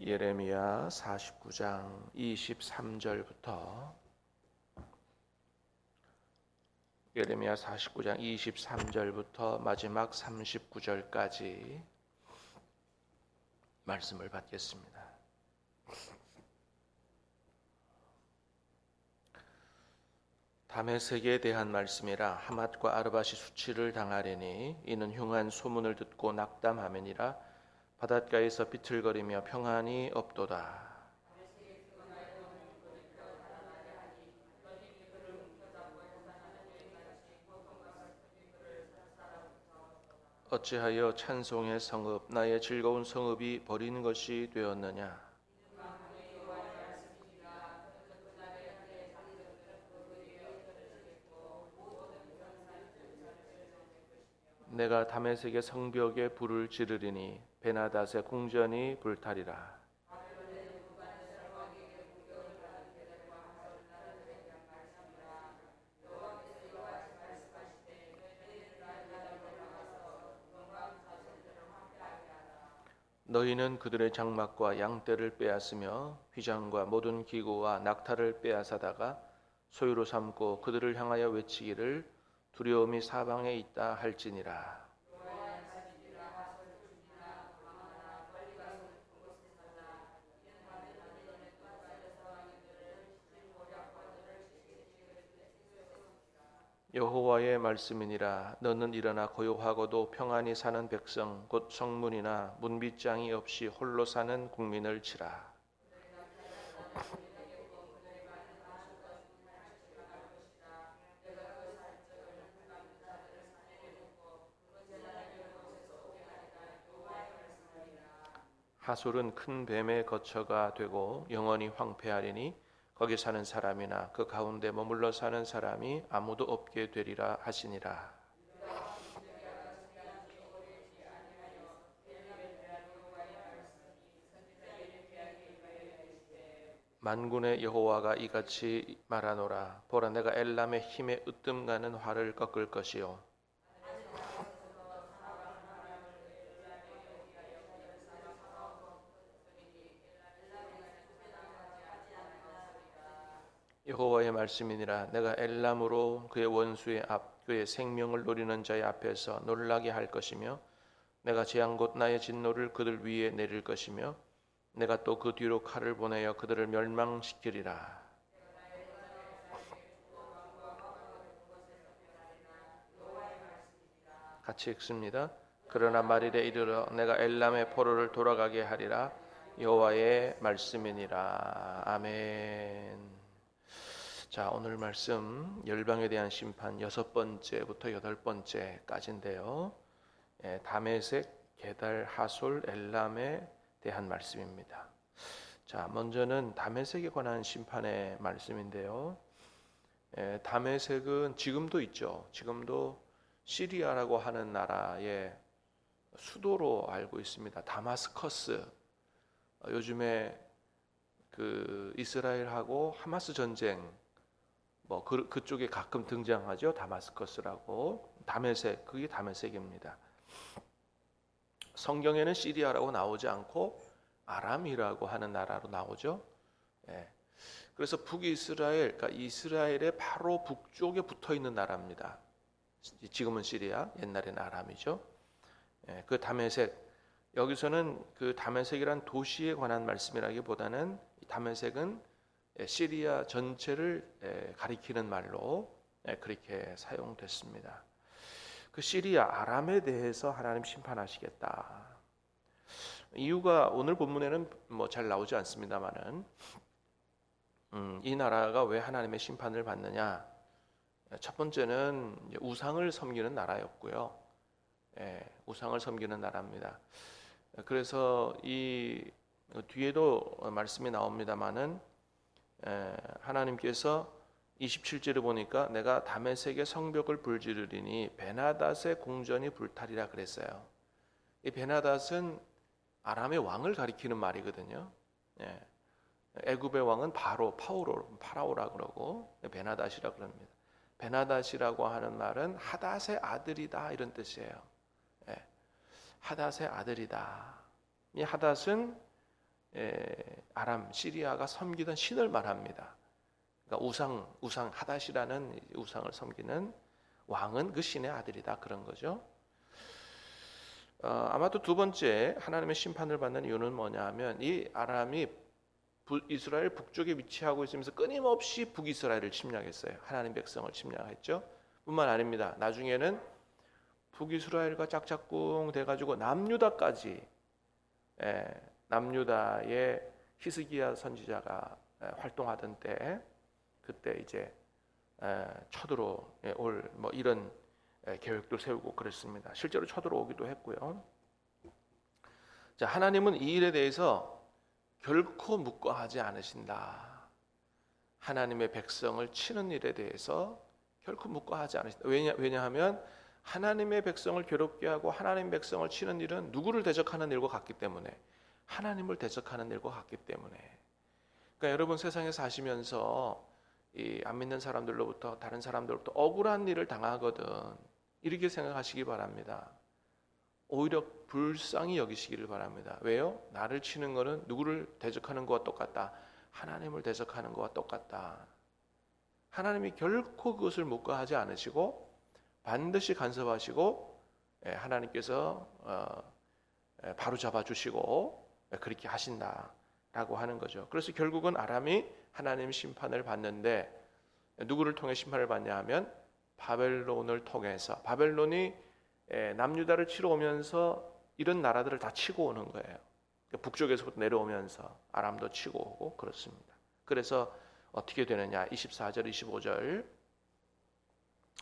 예레미야 49장 23절부터 예레미야 49장 23절부터 마지막 39절까지 말씀을 받겠습니다. 다메섹에 대한 말씀이라 하맛과 아르바시 수치를 당하리니 이는 흉한 소문을 듣고 낙담하면이라 바닷가에서 비틀거리며 평안이 없도다. 어찌하여 찬송의 성읍 나의 즐거운 성읍이 버린 것이 되었느냐 내가 다메섹의 성벽에 불을 지르리니 베나닷의 궁전이 불타리라 너희는 그들의 장막과 양떼를 빼앗으며 휘장과 모든 기구와 낙타를 빼앗아다가 소유로 삼고 그들을 향하여 외치기를 두려움이 사방에 있다 할지니라. 여호와의 말씀이니라. 너는 일어나 고요하고도 평안히 사는 백성 곧 성문이나 문빗장이 없이 홀로 사는 국민을 치라. 하솔은 큰 뱀의 거처가 되고 영원히 황폐하리니 거기 사는 사람이나 그 가운데 머물러 사는 사람이 아무도 없게 되리라 하시니라. 만군의 여호와가 이같이 말하노라 보라 내가 엘람의 힘에 으뜸 가는 활을 꺾을 것이요 여호와의 말씀이니라 내가 엘람으로 그의 원수의 앞 그의 생명을 노리는 자의 앞에서 놀라게 할 것이며 내가 재앙 곧 나의 진노를 그들 위에 내릴 것이며 내가 또 그 뒤로 칼을 보내어 그들을 멸망시키리라 같이 읽습니다. 그러나 말일에 이르러 내가 엘람의 포로를 돌아가게 하리라 여호와의 말씀이니라 아멘. 자, 오늘 말씀 열방에 대한 심판 여섯 번째부터 여덟 번째까지인데요. 예, 다메섹, 게달, 하솔, 엘람에 대한 말씀입니다. 자, 먼저는 다메섹에 관한 심판의 말씀인데요. 예, 다메섹은 지금도 있죠. 지금도 시리아라고 하는 나라의 수도로 알고 있습니다. 다마스커스. 어, 요즘에 그 이스라엘하고 하마스 전쟁 뭐 그, 그쪽에 가끔 등장하죠. 다마스커스라고 다메섹 그게 다메섹입니다. 성경에는 시리아라고 나오지 않고 아람이라고 하는 나라로 나오죠. 예. 그래서 북이스라엘, 그러니까 이스라엘의 바로 북쪽에 붙어 있는 나라입니다. 지금은 시리아, 옛날에는 아람이죠. 예. 그 다메섹 여기서는 그 다메섹이란 도시에 관한 말씀이라기보다는 다메섹은 예, 시리아 전체를 예, 가리키는 말로 예, 그렇게 사용됐습니다. 그 시리아 아람에 대해서 하나님 심판하시겠다. 이유가 오늘 본문에는 뭐 잘 나오지 않습니다만은 음, 이 나라가 왜 하나님의 심판을 받느냐? 첫 번째는 우상을 섬기는 나라였고요. 예, 우상을 섬기는 나라입니다. 그래서 이 뒤에도 말씀이 나옵니다만은 하나님께서 27절에 보니까 내가 다메섹의 성벽을 불지르리니 베나닷의 궁전이 불타리라 그랬어요. 이 베나닷은 아람의 왕을 가리키는 말이거든요. 예. 애굽의 왕은 바로 파오로 파라오라 그러고 베나닷이라 그럽니다. 베나닷이라고 하는 말은 하닷의 아들이다 이런 뜻이에요. 예. 하닷의 아들이다. 이 하닷은 에, 아람 시리아가 섬기던 신을 말합니다. 그러니까 우상 우상 하닷이라는 우상을 섬기는 왕은 그 신의 아들이다 그런 거죠. 어, 아마도 두 번째 하나님의 심판을 받는 이유는 뭐냐하면 이 아람이 부, 이스라엘 북쪽에 위치하고 있으면서 끊임없이 북이스라엘을 침략했어요. 하나님 백성을 침략했죠. 뿐만 아닙니다. 나중에는 북이스라엘과 짝짝꿍 돼가지고 남유다까지 예, 남유다의 히스기야 선지자가 예, 활동하던 때 그때 이제 예, 쳐들어 올 뭐 이런 예, 계획도 세우고 그랬습니다. 실제로 쳐들어오기도 했고요. 자, 하나님은 이 일에 대해서 결코 묵과하지 않으신다. 하나님의 백성을 치는 일에 대해서 결코 묵과하지 않으신다. 왜냐 왜냐하면 하나님의 백성을 괴롭게 하고 하나님 백성을 치는 일은 누구를 대적하는 일과 같기 때문에 하나님을 대적하는 일과 같기 때문에 그러니까 여러분 세상에 사시면서 이 안 믿는 사람들로부터 다른 사람들로부터 억울한 일을 당하거든 이렇게 생각하시기 바랍니다. 오히려 불쌍히 여기시기를 바랍니다. 왜요? 나를 치는 거는 누구를 대적하는 것과 똑같다. 하나님을 대적하는 것과 똑같다. 하나님이 결코 그것을 묵과하지 않으시고 반드시 간섭하시고 예, 하나님께서 어, 예, 바로 잡아 주시고 예, 그렇게 하신다라고 하는 거죠. 그래서 결국은 아람이 하나님 심판을 받는데 누구를 통해 심판을 받냐 하면 바벨론을 통해서 바벨론이 남유다를 치러 오면서 이런 나라들을 다 치고 오는 거예요. 그러니까 북쪽에서부터 내려오면서 아람도 치고 오고 그렇습니다. 그래서 어떻게 되느냐? 24절 25절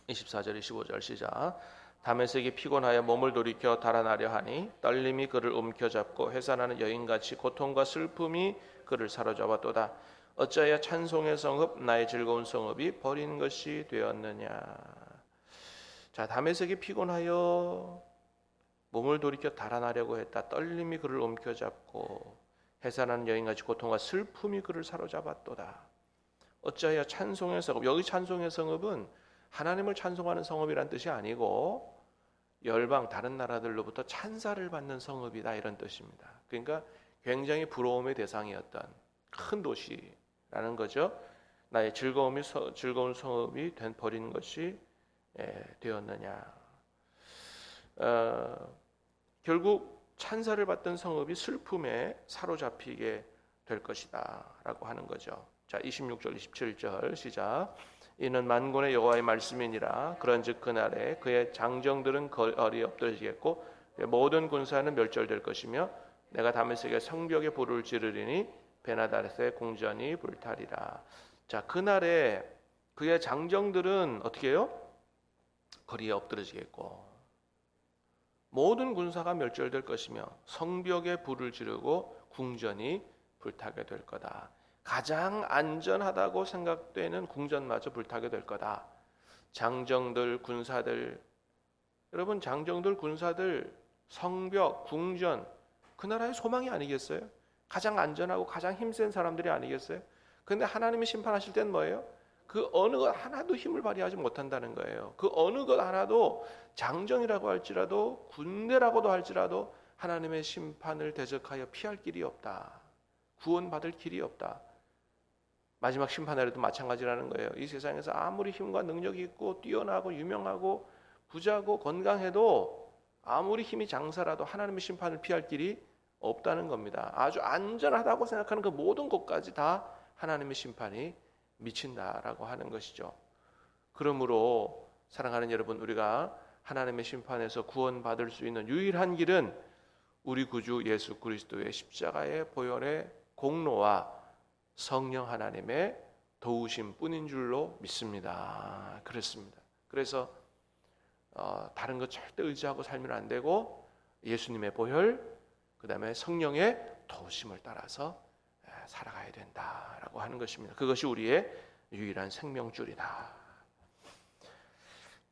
24절 25절 시작 다메섹이 피곤하여 몸을 돌이켜 달아나려 하니 떨림이 그를 움켜잡고 회산하는 여인같이 고통과 슬픔이 그를 사로잡았도다. 어찌하여 찬송의 성읍 나의 즐거운 성읍이 버린 것이 되었느냐? 자 다메섹이 피곤하여 몸을 돌이켜 달아나려고 했다. 떨림이 그를 움켜잡고 해산하는 여인같이 고통과 슬픔이 그를 사로잡았도다. 어찌하여 찬송의 성읍 여기 찬송의 성읍은 하나님을 찬송하는 성읍이란 뜻이 아니고 열방 다른 나라들로부터 찬사를 받는 성읍이다 이런 뜻입니다. 그러니까 굉장히 부러움의 대상이었던 큰 도시라는 거죠. 나의 즐거움이 서, 즐거운 성읍이 된 버리는 것이 에, 되었느냐. 어, 결국 찬사를 받던 성읍이 슬픔에 사로잡히게 될 것이다라고 하는 거죠. 자, 26절 27절 시작. 이는 만군의 여호와의 말씀이니라 그런즉 그날에 그의 장정들은 거리 엎드러지겠고 모든 군사는 멸절될 것이며 내가 다메섹의 성벽에 불을 지르리니 베나다렛의 궁전이 불타리라. 자 그날에 그의 장정들은 어떻게 해요? 거리에 엎드러지겠고 모든 군사가 멸절될 것이며 성벽에 불을 지르고 궁전이 불타게 될 거다. 가장 안전하다고 생각되는 궁전마저 불타게 될 거다. 장정들, 군사들, 여러분 장정들, 군사들, 성벽, 궁전, 그 나라의 소망이 아니겠어요? 가장 안전하고 가장 힘센 사람들이 아니겠어요? 근데 하나님이 심판하실 땐 뭐예요? 그 어느 것 하나도 힘을 발휘하지 못한다는 거예요. 그 어느 것 하나도 장정이라고 할지라도 군대라고도 할지라도 하나님의 심판을 대적하여 피할 길이 없다. 구원받을 길이 없다. 마지막 심판날에도 마찬가지라는 거예요. 이 세상에서 아무리 힘과 능력이 있고 뛰어나고 유명하고 부자고 건강해도 아무리 힘이 장사라도 하나님의 심판을 피할 길이 없다는 겁니다. 아주 안전하다고 생각하는 그 모든 것까지 다 하나님의 심판이 미친다라고 하는 것이죠. 그러므로 사랑하는 여러분 우리가 하나님의 심판에서 구원받을 수 있는 유일한 길은 우리 구주 예수 그리스도의 십자가의 보혈의 공로와 성령 하나님의 도우심 뿐인 줄로 믿습니다. 그렇습니다. 그래서 어, 다른 것 절대 의지하고 살면 안 되고 예수님의 보혈, 그 다음에 성령의 도우심을 따라서 살아가야 된다라고 하는 것입니다. 그것이 우리의 유일한 생명줄이다.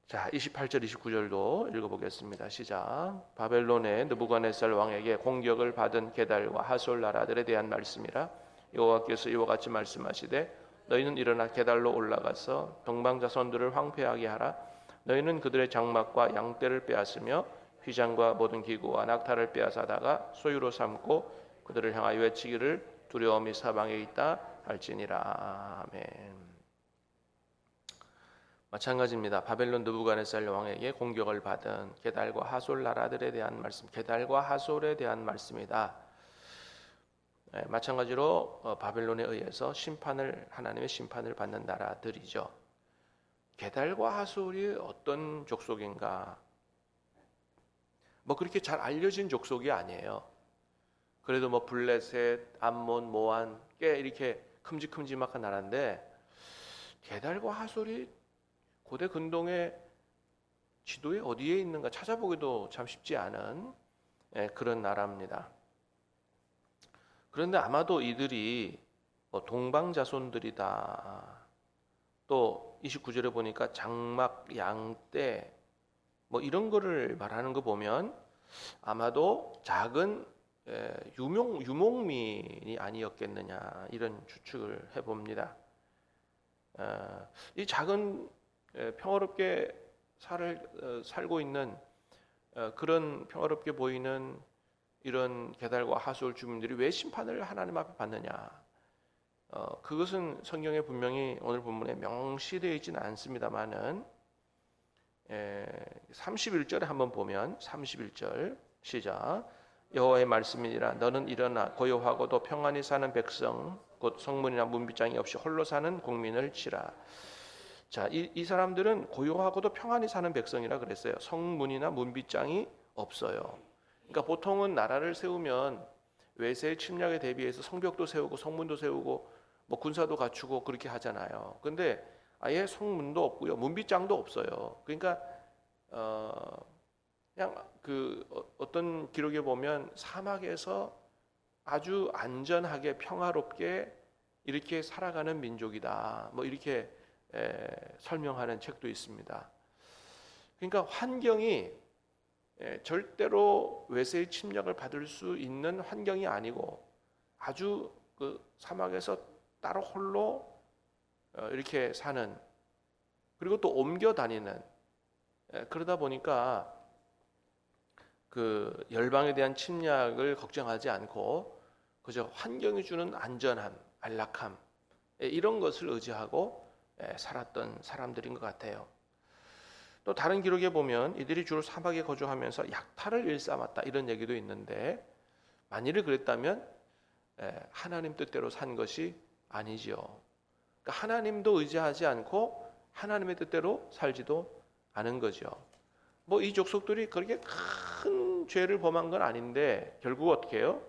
자, 28절 29절도 읽어보겠습니다. 시작. 바벨론의 느부갓네살 왕에게 공격을 받은 게달과 하솔 나라들에 대한 말씀이라. 여호와께서 이와 같이 말씀하시되 너희는 일어나 게달로 올라가서 동방 자손들을 황폐하게 하라 너희는 그들의 장막과 양떼를 빼앗으며 휘장과 모든 기구와 낙타를 빼앗아다가 소유로 삼고 그들을 향하여 외치기를 두려움이 사방에 있다 할지니라 아멘. 마찬가지입니다. 바벨론 느부갓네살 왕에게 공격을 받은 게달과 하솔 나라들에 대한 말씀, 게달과 하솔에 대한 말씀이다. 예, 마찬가지로 어, 바벨론에 의해서 심판을 하나님의 심판을 받는 나라들이죠. 게달과 하솔이 어떤 족속인가? 뭐 그렇게 잘 알려진 족속이 아니에요. 그래도 뭐 블레셋, 암몬, 모안 꽤 이렇게 큼직큼직한 나라인데 게달과 하솔이 고대 근동의 지도에 어디에 있는가 찾아보기도 참 쉽지 않은 예, 그런 나라입니다. 그런데 아마도 이들이 뭐 동방 자손들이다. 또 29절에 보니까 장막 양떼 뭐 이런 거를 말하는 거 보면 아마도 작은 예, 유명 유목민이 아니었겠느냐 이런 추측을 해봅니다. 어, 이 작은 예, 평화롭게 살, 어, 살고 있는 어, 그런 평화롭게 보이는 이런 게달과 하솔 주민들이 왜 심판을 하나님 앞에 받느냐? 어, 그것은 성경에 분명히 오늘 본문에 명시되어 있지는 않습니다만은 에, 31절에 한번 보면 31절 시작 여호와의 말씀이니라 너는 일어나 고요하고도 평안히 사는 백성 곧 성문이나 문빗장이 없이 홀로 사는 국민을 치라 자, 이, 이 사람들은 고요하고도 평안히 사는 백성이라 그랬어요. 성문이나 문빗장이 없어요. 그러니까 보통은 나라를 세우면 외세의 침략에 대비해서 성벽도 세우고 성문도 세우고 뭐 군사도 갖추고 그렇게 하잖아요. 근데 아예 성문도 없고요. 문빗장도 없어요. 그러니까 어 그냥 그 어, 어떤 기록에 보면 사막에서 아주 안전하게 평화롭게 이렇게 살아가는 민족이다. 뭐 이렇게 에, 설명하는 책도 있습니다. 그러니까 환경이 에, 절대로 외세의 침략을 받을 수 있는 환경이 아니고 아주 그 사막에서 따로 홀로 어, 이렇게 사는 그리고 또 옮겨 다니는 에, 그러다 보니까 그 열방에 대한 침략을 걱정하지 않고 그저 환경이 주는 안전함, 안락함 이런 것을 의지하고 예, 살았던 사람들인 것 같아요. 또 다른 기록에 보면 이들이 주로 사막에 거주하면서 약탈을 일삼았다 이런 얘기도 있는데 만일을 그랬다면 예, 하나님 뜻대로 산 것이 아니지요. 그러니까 하나님도 의지하지 않고 하나님의 뜻대로 살지도 않은 거죠. 뭐 이 족속들이 그렇게 큰 죄를 범한 건 아닌데 결국 어떻게 해요?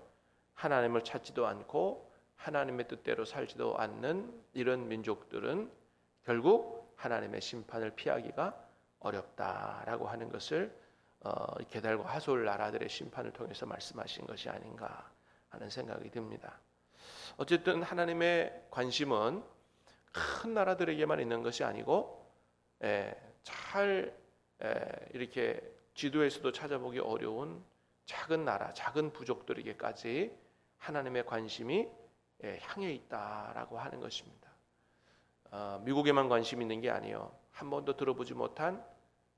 하나님을 찾지도 않고 하나님의 뜻대로 살지도 않는 이런 민족들은 결국 하나님의 심판을 피하기가 어렵다라고 하는 것을 어, 게달과 하솔 나라들의 심판을 통해서 말씀하신 것이 아닌가 하는 생각이 듭니다. 어쨌든 하나님의 관심은 큰 나라들에게만 있는 것이 아니고 에, 잘 에, 이렇게 지도에서도 찾아보기 어려운 작은 나라, 작은 부족들에게까지 하나님의 관심이 에, 향해 있다라고 하는 것입니다. 어, 미국에만 관심 있는 게 아니에요. 한 번도 들어보지 못한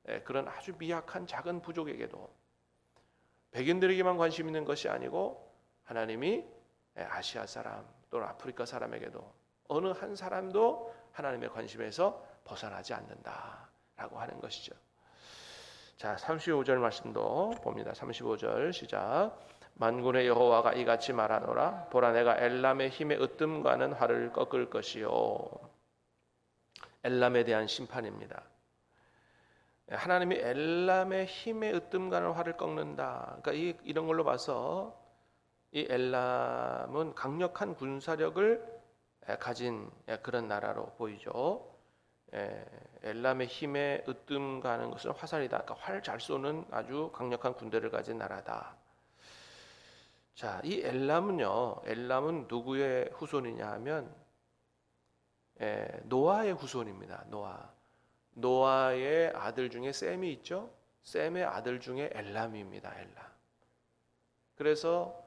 예, 그런 아주 미약한 작은 부족에게도 백인들에게만 관심 있는 것이 아니고 하나님이 예, 아시아 사람 또는 아프리카 사람에게도 어느 한 사람도 하나님의 관심에서 벗어나지 않는다라고 하는 것이죠. 자, 35절 말씀도 봅니다. 35절 시작. 만군의 여호와가 이같이 말하노라 보라 내가 엘람의 힘에 으뜸가는 활을 꺾을 것이요 엘람에 대한 심판입니다. 하나님이 엘람의 힘에 으뜸가는 활을 꺾는다. 그러니까 이, 이런 걸로 봐서 이 엘람은 강력한 군사력을 가진 그런 나라로 보이죠. 엘람의 힘에 으뜸가는 것은 화살이다. 그러니까 활 잘 쏘는 아주 강력한 군대를 가진 나라다. 자, 이 엘람은요. 엘람은 누구의 후손이냐 하면 예, 노아의 후손입니다. 노아. 노아의 아들 중에 셈이 있죠. 셈의 아들 중에 엘람입니다. 엘람. 그래서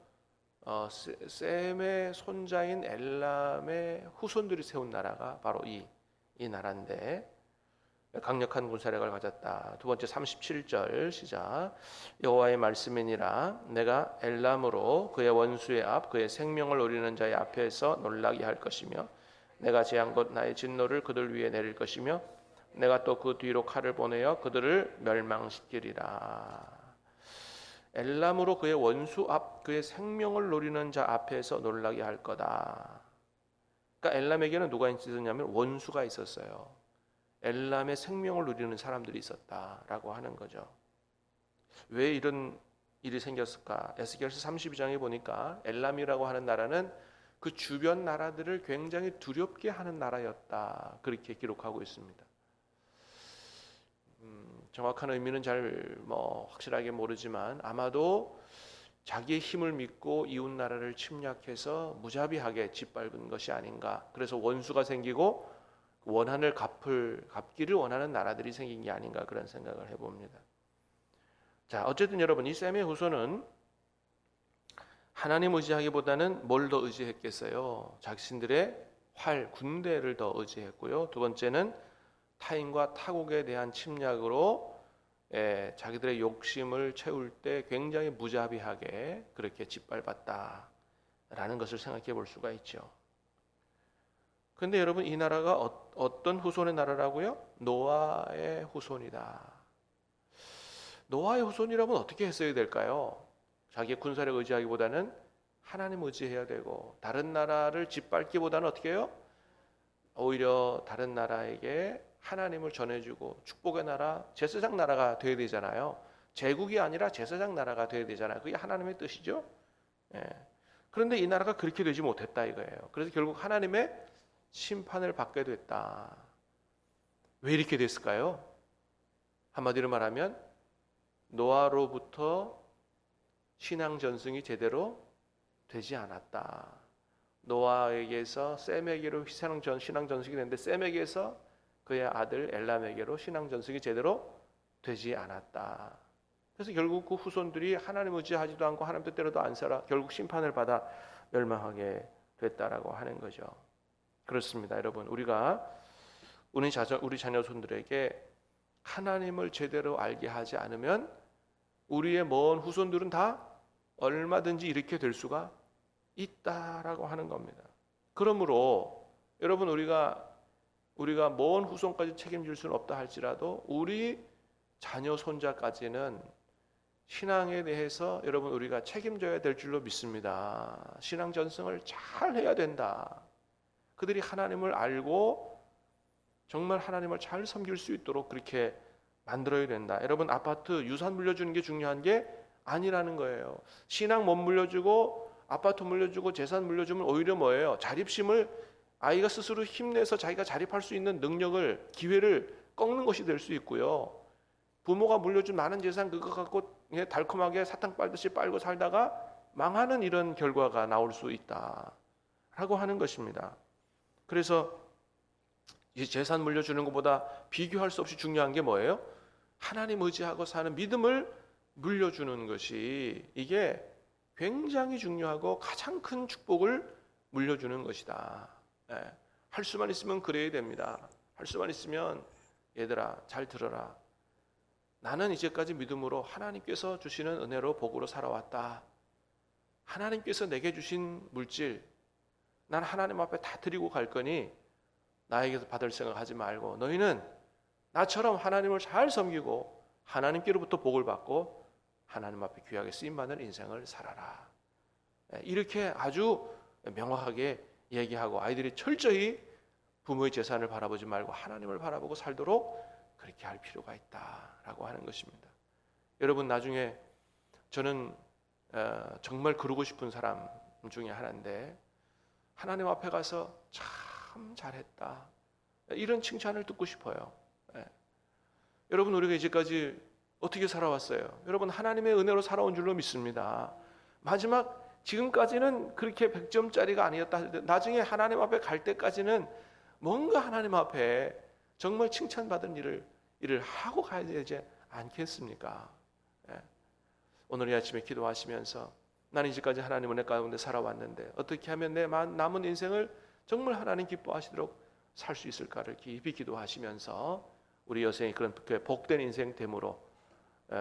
어, 셈의 손자인 엘람의 후손들이 세운 나라가 바로 이, 이 나라인데 강력한 군사력을 가졌다. 두 번째 37절 시작. 여호와의 말씀이니라 내가 엘람으로 그의 원수의 앞 그의 생명을 노리는 자의 앞에서 놀라게 할 것이며 내가 제한 것 나의 진노를 그들 위에 내릴 것이며 내가 또 그 뒤로 칼을 보내어 그들을 멸망시키리라. 엘람으로 그의 원수 앞 그의 생명을 노리는 자 앞에서 놀라게 할 거다. 그러니까 엘람에게는 누가 있었냐면 원수가 있었어요. 엘람의 생명을 누리는 사람들이 있었다라고 하는 거죠. 왜 이런 일이 생겼을까? 에스겔서 32장에 보니까 엘람이라고 하는 나라는 그 주변 나라들을 굉장히 두렵게 하는 나라였다. 그렇게 기록하고 있습니다. 음, 정확한 의미는 잘 뭐 확실하게 모르지만 아마도 자기의 힘을 믿고 이웃 나라를 침략해서 무자비하게 짓밟은 것이 아닌가. 그래서 원수가 생기고 원한을 갚을 갚기를 원하는 나라들이 생긴 게 아닌가 그런 생각을 해봅니다. 자, 어쨌든 여러분 이 셈의 후손은 하나님 의지하기보다는 뭘 더 의지했겠어요? 자신들의 활, 군대를 더 의지했고요. 두 번째는 타인과 타국에 대한 침략으로 예, 자기들의 욕심을 채울 때 굉장히 무자비하게 그렇게 짓밟았다라는 것을 생각해 볼 수가 있죠. 근데 여러분 이 나라가 어, 떤 후손의 나라라고요? 노아의 후손이다. 노아의 후손이라면 어떻게 했어야 될까요? 자기의 군사력 의지하기보다는 하나님 의지해야 되고 다른 나라를 짓밟기보다는 어떻게 해요? 오히려 다른 나라에게 하나님을 전해주고 축복의 나라, 제사장 나라가 돼야 되잖아요. 제국이 아니라 제사장 나라가 돼야 되잖아요. 그게 하나님의 뜻이죠. 예. 그런데 이 나라가 그렇게 되지 못했다 이거예요. 그래서 결국 하나님의 심판을 받게 됐다. 왜 이렇게 됐을까요? 한마디로 말하면 노아로부터 신앙 전승이 제대로 되지 않았다. 노아에게서 셈에게로 신앙 전 신앙 전승이 됐는데 셈에게서 그의 아들 엘람에게로 신앙 전승이 제대로 되지 않았다. 그래서 결국 그 후손들이 하나님 의지하지도 않고 하나님 뜻대로도 안 살아 결국 심판을 받아 멸망하게 됐다라고 하는 거죠. 그렇습니다, 여러분. 우리가 우리 자녀 우리 자녀손들에게 하나님을 제대로 알게 하지 않으면 우리의 먼 후손들은 다 얼마든지 이렇게 될 수가 있다라고 하는 겁니다. 그러므로 여러분 우리가 우리가 먼 후손까지 책임질 수는 없다 할지라도 우리 자녀 손자까지는 신앙에 대해서 여러분 우리가 책임져야 될 줄로 믿습니다. 신앙 전승을 잘 해야 된다. 그들이 하나님을 알고 정말 하나님을 잘 섬길 수 있도록 그렇게 만들어야 된다. 여러분 아파트 유산 물려주는 게 중요한 게 아니라는 거예요. 신앙 못 물려주고 아파트 물려주고 재산 물려주면 오히려 뭐예요? 자립심을 아이가 스스로 힘내서 자기가 자립할 수 있는 능력을 기회를 꺾는 것이 될 수 있고요. 부모가 물려준 많은 재산 그거 갖고 달콤하게 사탕 빨듯이 빨고 살다가 망하는 이런 결과가 나올 수 있다라고 하는 것입니다. 그래서 이 재산 물려주는 것보다 비교할 수 없이 중요한 게 뭐예요? 하나님 의지하고 사는 믿음을 물려주는 것이 이게 굉장히 중요하고 가장 큰 축복을 물려주는 것이다. 예, 할 수만 있으면 그래야 됩니다. 할 수만 있으면 얘들아 잘 들어라. 나는 이제까지 믿음으로 하나님께서 주시는 은혜로 복으로 살아왔다. 하나님께서 내게 주신 물질 난 하나님 앞에 다 드리고 갈 거니 나에게서 받을 생각하지 말고 너희는 나처럼 하나님을 잘 섬기고 하나님께로부터 복을 받고 하나님 앞에 귀하게 쓰임 받는 인생을 살아라. 예, 이렇게 아주 명확하게 얘기하고 아이들이 철저히 부모의 재산을 바라보지 말고 하나님을 바라보고 살도록 그렇게 할 필요가 있다라고 하는 것입니다. 여러분 나중에 저는 어, 정말 그러고 싶은 사람 중에 하나인데 하나님 앞에 가서 참 잘했다 이런 칭찬을 듣고 싶어요. 예. 여러분 우리가 이제까지 어떻게 살아왔어요? 여러분 하나님의 은혜로 살아온 줄로 믿습니다. 마지막 지금까지는 그렇게 100점짜리가 아니었다. 나중에 하나님 앞에 갈 때까지는 뭔가 하나님 앞에 정말 칭찬받은 일을 일을 하고 가야 되지 않겠습니까? 예. 오늘 이 아침에 기도하시면서 나는 이제까지 하나님 은혜 가운데 살아왔는데 어떻게 하면 내 남은 인생을 정말 하나님 기뻐하시도록 살 수 있을까를 깊이 기도하시면서 우리 여생이 그런 그 복된 인생 됨으로 에,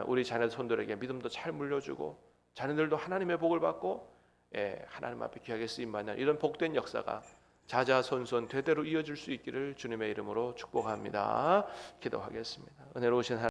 우리 자녀 손들에게 믿음도 잘 물려주고 자녀들도 하나님의 복을 받고 예, 하나님 앞에 귀하게 쓰임 받는 이런 복된 역사가 자자손손 대대로 이어질 수 있기를 주님의 이름으로 축복합니다. 기도하겠습니다. 은혜로우신 하나님